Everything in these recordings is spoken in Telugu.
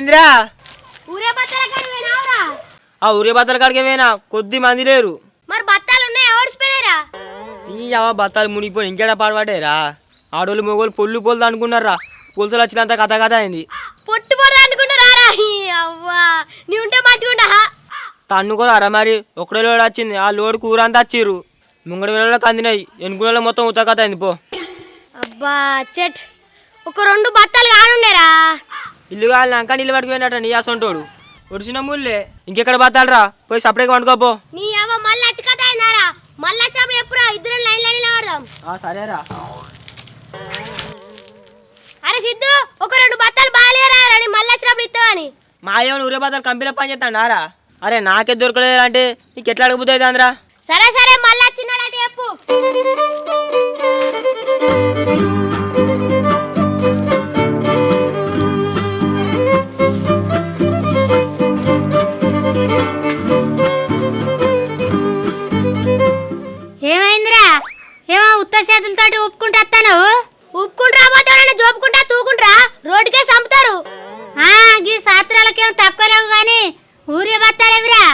ఏందిరా? ఊరే బత్తాల కాడికి పోయినావురా. ఆ ఊరే బత్తాల కాడికి పోయినా కొద్ది మంది లేరు. మరి బత్తాలు ఉన్నాయి? ఓడిసిపోయినారా ఈ అవ బత్తాలు మునిగిపోయి ఇంకేడా పాడబడ్డాయిరా ఆడోళ్ళు మొగోళ్ళు పొల్లు పొల్లు అనుకున్నారా పులుసులు వచ్చినంత కథ కథ అయింది. పొట్టు అనుకుంటారా అవ్వా. నీ ఉంటే మంచిగుండా తన్ను కూడా అరా మరి ఒకడే లోడ్ వచ్చింది. ఆ లోడ్ కూర అంతా వచ్చిర్రు. ముంగడి వేళకి అందినాయి ఎనుకునే మొత్తం ఉత్త కథ అయింది పో. అబ్బా చెట్. ఒక రెండు బత్తాలు కానుండేరా ఇల్లు కాలినాక నీళ్ళు పట్టుకుపోయినట్ట నీ అసంటోడు. ఒడిసిన ముళ్ళే ఇంకెక్కడ బత్తాలరా పోయి సపరేట్గా వండుకోపో. నీ అవ్వ మళ్ళీ అట్టు కథ అయిందారా మళ్ళీ వచ్చినప్పుడు ఎప్పుడు ఇద్దరం లైన్ లైన్ నిలబడదాం. ఆ సరేరా. అరే సిద్ధు ఒక రెండు బత్తాలు బాగాలేరా? అని మళ్ళీ వచ్చినప్పుడు ఇస్తావని. మా ఊరే బత్తాలు కంపెనీలో పని చేస్తాడారా అరే నాకే దొరకలేదు అంటే నీకు ఎట్లా అడగబుద్ది అవుతుందిరా? సరే సరే మళ్ళీ వచ్చినాడైతే చెప్పు. చేతులతోటి ఒప్పుకుంటే వస్తాను ఉప్పుకుంటా పోతానని జోపుకుంటా తూకుంట్రా రోడ్డుకే చంపుతారు. ఆ గీ సాత్రాలకేం తక్కువ లేవు కానీ ఊరి బత్తాలేవిరా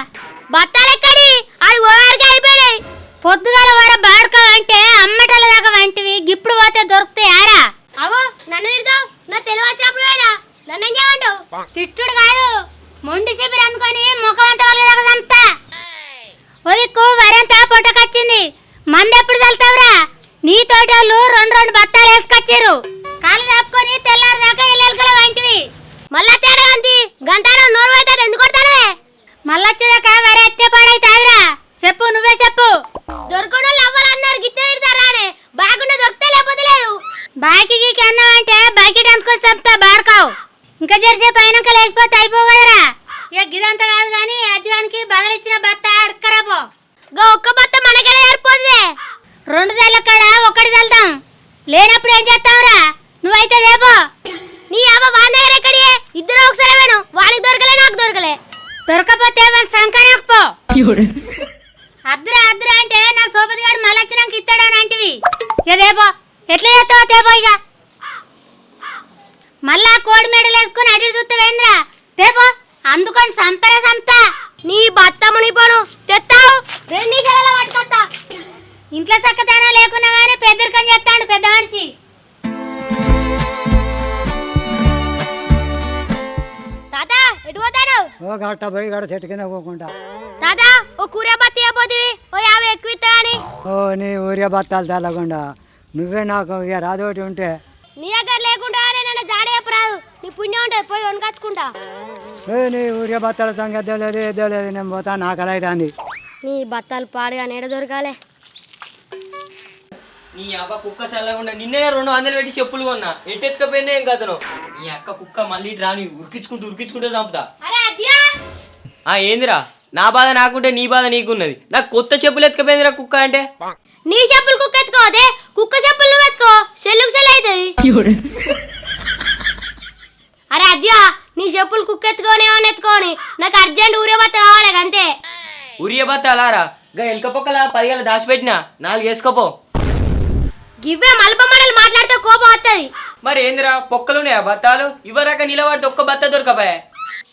బత్తాలెక్కడి ఆడు ఓవరికి అయిపోయినాయి. పొద్దుగాల వర బాడుక అంటే అమ్మటల దాకా వంటివి గిప్పుడు పోతే దొరుకుతాయి ఆరా? అవో నన్ను తిడతావు? నా తెలివి వచ్చినప్పుడు వేడా నన్ను ఏం చేయమంటావు? తిట్టుడు కాదు. మొండి శిబిరం అందుకొని ముఖం అంతా వాళ్ళ దాకా చంపుతా. ఒదిక్కు వరంతా పొట్టకొచ్చింది. మందెప్పుడు చల్తావురా నీ తోటలు రెండు రెండు బత్తాలు వేసుకొచ్చారు. కాళ్ళు దాపుకొని తెల్లారి దాకా ఇల్లెలకల వంటివి. మళ్ళా తేడా అంతి గంటాడ నోరు అవుతుంది ఎందుకు కొడతానే మళ్ళొచ్చేదాకా వరే ఎట్టే పాడైతాదిరా చెప్పు నువ్వే చెప్పు దొరకని వాళ్ళు అవ్వాలన్నారు గిట్ట తిడతారా అని బాగుండా దొరికితే లేకపోతే లేదు బాకీ గీకి అన్నావంటే బకెట్ అందుకొని చెప్తా బాడకావు ఇంకా జరిసే పైన లేచిపోతే అయిపోవు కదరా ఇక గిదంతా కాదు కానీ అజ్జగానికి బదిలిచ్చిన బత్త అడక్కరా పో గా ఒక్క బత్త మనకెలా ఏర్పోతుంది రెండు జల్ల కాడ ఒకటి చల్తాం లేనప్పుడు ఏం చేస్తావురా? నువ్వైతే లేపో. నీ అవ్వ వాన్ దగ్గర ఎక్కడి ఇద్దరు ఒకసారి వేను వానికి దొరకలే నాకు దొరకలే. దొరకపోతే మన సంకనకపో అద్దురా అద్దురా అంటే నా సోపతి గారు మళ్ళీ వచ్చినాక ఇస్తాడని అంటివి ఇక దేపో ఎట్లా చేస్తావో తేపో ఇక. మళ్ళా కోడి మెడలు వేసుకుని అటు చూస్తావేంద్రా తేపో. అందుకొని సంపరే సంతా నీ బత్త మునిపోను తెత్తావు. రెండు నిమిషాలలో పట్టుకొత్తా ఇంట్లో చక్కదనం లేకున్నా కానీ పెద్దరికం చేస్తాడు పెద్ద మనిషి. ఎటు పోతాడు? ఓ గట్ట పోయి గడ చెట్టు కింద పోకుండా. తాత ఓ కూర బత్తి అయిపోతుంది ఓ యాభై ఎక్కువ ఇస్తా అని ఓ నీ బత్తాలు తెల్లకుండా నువ్వే నాకు ఇక రాదోటి ఉంటే. నీ దగ్గర లేకుండా నన్ను నీ పుణ్యం ఉంటుంది పోయి వనకచ్చుకుంటా ఏ నీ ఊరియా బత్తాల సంగతి తెలియదు ఏదో లేదు నేను పోతా నాకు అలా అవుతుంది నీ బత్తాలు పాడుగా నీడ దొరకాలే? నీ అక్క కుక్క చల్లకుండా నిన్నే రెండు వందలు పెట్టి చెప్పులు కొన్నా. ఎట్టెత్తుకపోయిందే ఏం కథను నీ అక్క కుక్క మళ్ళీ ఇటు రాని ఉరికించుకుంటూ ఉరికించుకుంటూ చంపుతా. ఆ ఏందిరా? నా బాధ నాకుంటే నీ బాధ నీకున్నది. నాకు కొత్త చెప్పులు ఎత్తుకపోయిందిరా కుక్క అంటే? నీ చెప్పులు కుక్క ఎత్తుకోవదే కుక్క చెప్పులు నువ్వు ఎత్తుకో సెల్లుకు సెల్ అవుతుంది అరే అజ్జా నీ చెప్పులు కుక్క ఎత్తుకొని ఎత్తుకొని నాకు అర్జెంట్ ఊరే బత్త కావాలి అంతే. ఉరియ బత్త అలారా? గా ఎలక పొక్కల పదిగల దాచిపెట్టినా నాలుగు వేసుకోపో. గివ్వే మలప మడలు మాట్లాడితే కోపం వస్తుంది మరి ఏందిరా పొక్కలున్నాయా బత్తాలు? ఇవ్వరాక నిలబడితే ఒక్క బత్త దొరకపాయే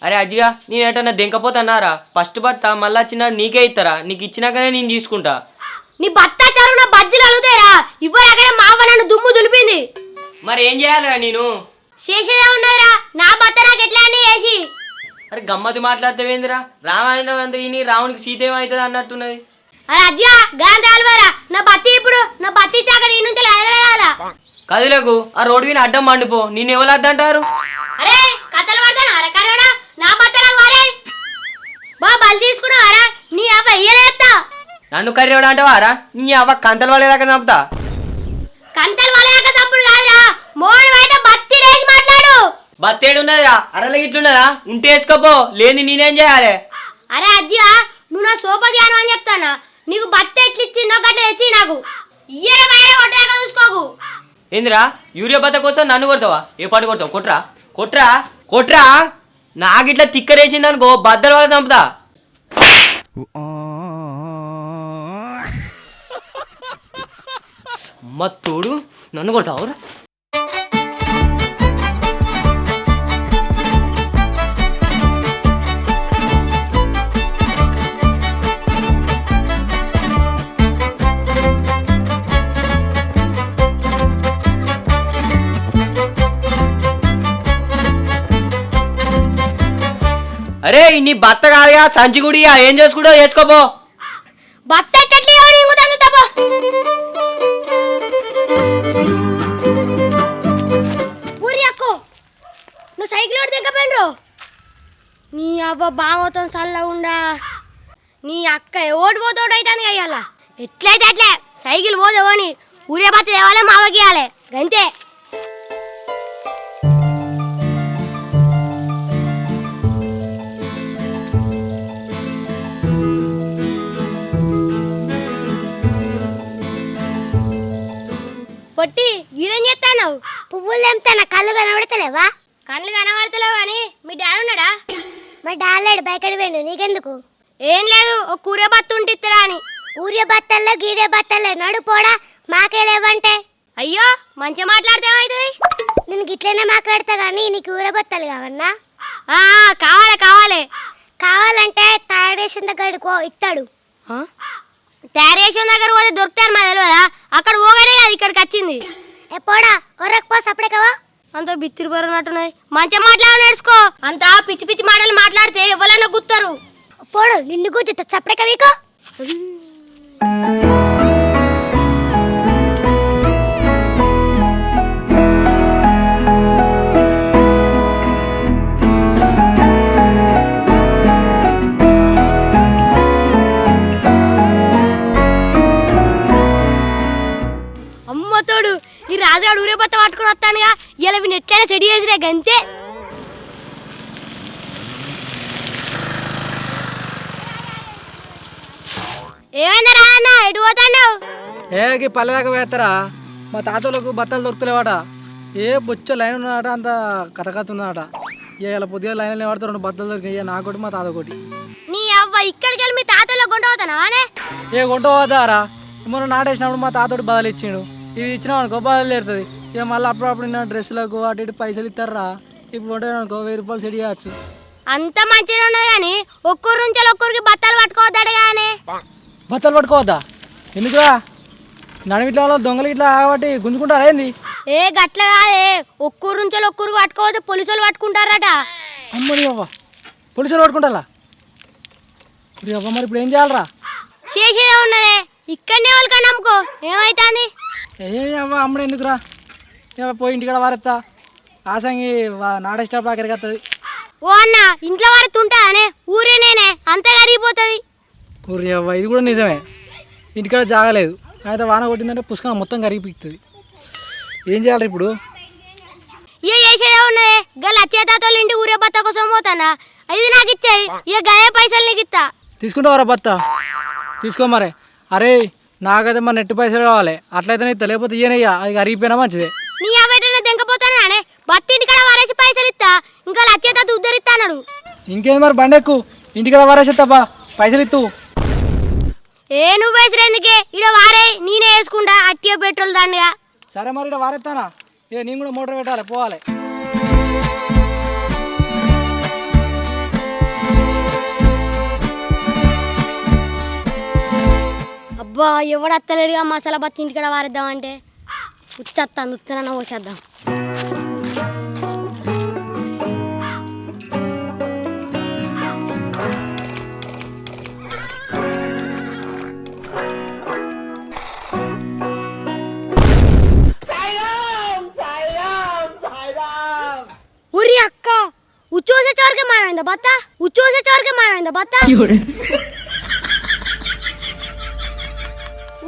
అరే అజ్జిగా నేను ఎటన్నా దెంకపోతన్నారా ఫస్ట్ బత్త మళ్ళా వచ్చిన నీకే ఇస్తారా నీకు ఇచ్చినాకనే నేను తీసుకుంటా. నీ బత్త చరువున బజ్జీలు అలుగుతాయిరా ఇవ్వరు అక్కడ మా అవ్వ నన్ను దుమ్ము దులిపింది. మరి ఏం చేయాలరా నేను? చేసేదే ఉన్నదిరా నా బత్త నాకు ఎట్లా అని వేసి అరే గమ్మతి మాట్లాడతావేందిరా రామాయణం అంత విని రావునికి సీత ఏమవుతుంది అన్నట్టున్నది. అరే అజ్జా గాంధీ అల్వారా నా బత్తి ఇప్పుడు నా బత్తి చాక నీ నుంచి కదిలకు ఆ రోడ్డు విని అడ్డం మండిపో. నిన్ను ఎవరు అద్దంటారు అరే కథలు పడతాను. అరకడోడా నా బత్త నాకు వారే. బా బలి తీసుకున్నావారా నీ అవ్వ ఇయ్యలేస్తా నన్ను కర్రీవాడు అంటావారా? నీ అవ్వ కంతలు వాళ్ళేదాకా చంపుతా. కంటలు వలయాక తప్పుడు కాదురా. మోడు బయట బత్తి రేసి మాట్లాడు. బత్తేడు ఉన్నదిరా అరల గిట్లున్నదా? ఉంటే వేసుకోపో. లేని నేనేం చేయాలి? అరే అజ్జియా నువ్వు నా సోపధ్యానం అని చెప్తానా? నీకు బత్త ఎట్లా ఇచ్చిందో గట్ల తెచ్చి నాకు? ఇయ్యర బయట కొట్టాక చూసుకోకు. ఏందిరా? యూరియా బత్త కోసం నన్ను కొడతావా? ఏ పాటు కొడతావు? కొట్రా. కొట్రా. కొట్రా. నాకిట్లా తిక్కరేసింది అనుకో బద్దలు వాళ్ళ చంపుతా. అమ్మ తోడు నన్ను కొడతావు? అరే నీ భర్త కాదుగా సంచి గుడి ఏం చేసుకుంటో చేసుకోపో. బత్త ఎట్లట్లే ఎవడు ఇంగుతాను తప్ప ఊరి అక్కో నువ్వు సైకిల్ ఒకటి దిగపోయినరు నీ అవ్వ బావతో చల్లగుండా. నీ అక్క ఓడి పోతోడు అవుతుంది అయ్యాల ఎట్లయితే అట్లే సైకిల్ పోదేవని ఊరే బత్త తేవాలి మావకి ఇవ్వాలి గంతే. పొట్టి గీడేం చేస్తాను పువ్వులు తెంపుతానా? కళ్ళు కనబడతలేవా? కళ్ళు కనబడతలేవు కానీ మీ డాడీ ఉన్నాడా? మా డాలేడు బయకడి పోయిండు. నీకెందుకు? ఏం లేదు ఒక కూర బత్త ఉంటిత్తరా అని. ఊరే బత్తల్లో గీడే బత్తల్లో. నడు పోడా మాకే లేవంటే. అయ్యో మంచిగా మాట్లాడితే ఏమవుతుంది నేను గిట్లనే మాట్లాడతా కానీ నీకు ఊరే బత్తలు కావన్నా? ఆ, కావాలి కావాలి. కావాలంటే తయారు చేసిన దగ్గరకు ఇస్తాడు తయారేషన్ దగ్గర పోతే దొరుకుతారు మా తెలియదా అక్కడ పోగానే కదా ఇక్కడికి వచ్చింది. ఏ పోడా ఒరకపో సప్పుడే కవా అంత బిత్తిరి బరున్నట్టున్నది మంచిగా మాట్లాడి నడుచుకో. అంతా పిచ్చి పిచ్చి మాటలు మాట్లాడితే ఎవరైనా గుర్తారు పోడు నిన్ను కూర్చుంటా సప్పుడే కవీకో చేసినా గంతే. ఏమైందా రా అన్న? ఎటు పోతాన్నావు? ఏ గీ పల్లె దాకా వేస్తారా మా తాతలకు బట్టలు దొరుకుతలేవాట. ఏ బొచ్చ లైన్ ఉన్నదట అంత కథ కథ ఏ ఇలా పొద్దుగా లైన్ పడితే రెండు బట్టలు దొరికాయి నాకొకటి మా తాత ఒకటి నీ అవ్వ ఇక్కడికి వెళ్ళి మీ తాతలో కొండ పోతానావానే ఏ పోతారా? మొన్న నాటేసినప్పుడు మా తాతోడు బదులు ఇచ్చిండు. ఇది ఇచ్చినాం అనుకో బదులు ఏరుతుంది ఇక మళ్ళీ అప్పుడప్పుడు నా డ్రెస్సులకు అటు ఇటు పైసలు ఇస్తారా? ఇప్పుడు అనుకో వెయ్యి రూపాయలు సెట్ చేయవచ్చు అంత మంచిగా ఉన్నది కానీ ఒక్కరి నుంచి ఒక్కరికి బత్తాలు పట్టుకోవద్దాడు కానీ. బట్టలు పట్టుకోవద్దా? ఎందుకురా? నడిమిట్ల దొంగలు ఇట్లా కాబట్టి గుంజుకుంటారా ఏంది? ఏ గట్ల కాదే ఒక్కరి నుంచి ఒక్కరికి పట్టుకోవద్దు పోలీసులు పట్టుకుంటారట. అమ్మని అవ్వ పోలీసులు పట్టుకుంటారా? ఇప్పుడు అవ్వ మరి ఇప్పుడు ఏం చేయాలరా? చేసేదే ఉన్నదే. ఇక్కడనే వాళ్ళకి నమ్ముకో. ఏమైతుంది? ఏ అవ్వ అమ్మడు ఎందుకురా? ఏ పోయి ఇంటికాడ వారెత్తా. ఆసంగి నాడే స్టాప్ ఆఖరికి వస్తుంది ఓ అన్న ఇంట్లో వారికి ఉంటుందనే ఊరే నేనే అంతే కరిగిపోతుంది ఊరి అవ్వ ఇది కూడా నిజమే. ఇంటికాడ జాగలేదు. అయితే వాన కొట్టిందంటే పుష్కరం మొత్తం కరిగిపిస్తుంది ఏం చేయాలి ఇప్పుడు? ఇక చేసేదే ఉన్నదే. గల అచ్చేతాతోళ్ళ ఇంటి ఊరే బత్త కోసం పోతానా? ఇది నాకు ఇచ్చాయి. ఇక గయే పైసలు నీకు ఇస్తా తీసుకుంటావారా బత్త? తీసుకో మరి. అరే నాకైతే మరి నెట్ పైసలు కావాలి. అట్లయితే నీకు లేకపోతే ఇయ్యనయ్యా అది కరిగిపోయినా మంచిదే. బత్త ఇంటికాడ వారేసి పైసలు ఇస్తా ఇంకా లచ్చేతాత ఉద్ధరిస్తాడు ఇంకేం మరి బండి ఎక్కు ఇంటికాడ వారేసేస్తాపా పైసలు ఇత్తు. ఏ నువ్వు పైసలు ఎందుకే? ఇడ వారే నేనే వేసుకుంటా. అట్టిగా పెట్రోల్ దండగా సరే మరి ఇక్కడ వారెత్తానా? ఇక నేను కూడా మోటార్ పెట్టాలి పోవాలి. అబ్బా ఎవడు అత్తలేడుగా మసాలా బత్తి ఇంటికాడ వారేద్దామంటే? ఉచ్చత్తాను ఉచ్చనన్న పోసేద్దాం. చోరకే మాయమైందా బత్త.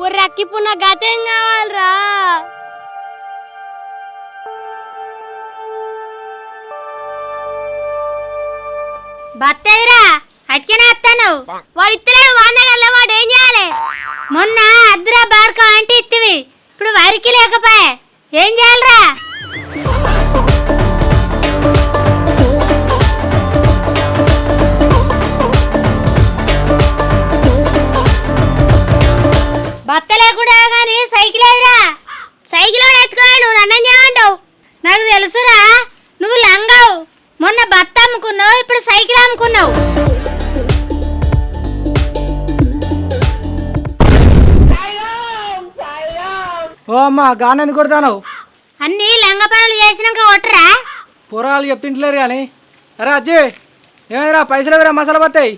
ఒర్రి అక్కిప్పుడు నా గతేం కావాలరా? బత్తదిరా అట్కనే వస్తాను. వాడు ఇత్తలేడు వాడిన వాడు ఏం చేయాలి? మొన్న అద్దురా బార్కో అంటే ఇత్తివి. ఇప్పుడు వరికి లేకపోయే. ఏం చేయాలరా? ఓ అమ్మ గాని ఎందుకు కొడతాను అన్ని లంగ పనులు చేసినాక కొట్టరా? పోరాలు చెప్తుంటలేరు కానీ అరే అజ్జే ఏమైందిరా? పైసలు ఎవరా మసాలా బత్తాయి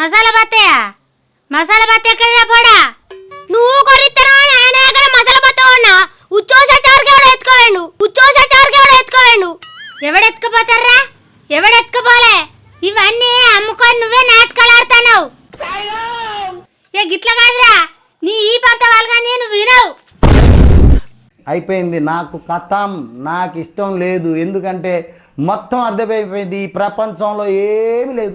మసాలా బత్తయా మసాలా బత్త ఎక్కడ పోడా? నువ్వు కొరిస్తానా ఆయన దగ్గర మసాలా బత్త ఉన్నా ఉచ్చోస చారుకి ఎవడో ఎత్తుకోవేండు? ఉచ్చోస చారుకి ఎవడో ఎత్తుకోవేండు? ఎవడెత్తుకుపోతారా ఎవడెత్తుకుపోలే ఇవన్నీ అమ్ముకొని నువ్వే నాటకాలు ఆడుతున్నావు ఏ గిట్ల కాదురా. నీ ఈ పంత వాళ్ళగా నేను వినవు. అయిపోయింది. నాకు కథం నాకు ఇష్టం లేదు. ఎందుకంటే మొత్తం అర్థమైపోయింది. ఈ ప్రపంచంలో ఏమీ లేదు.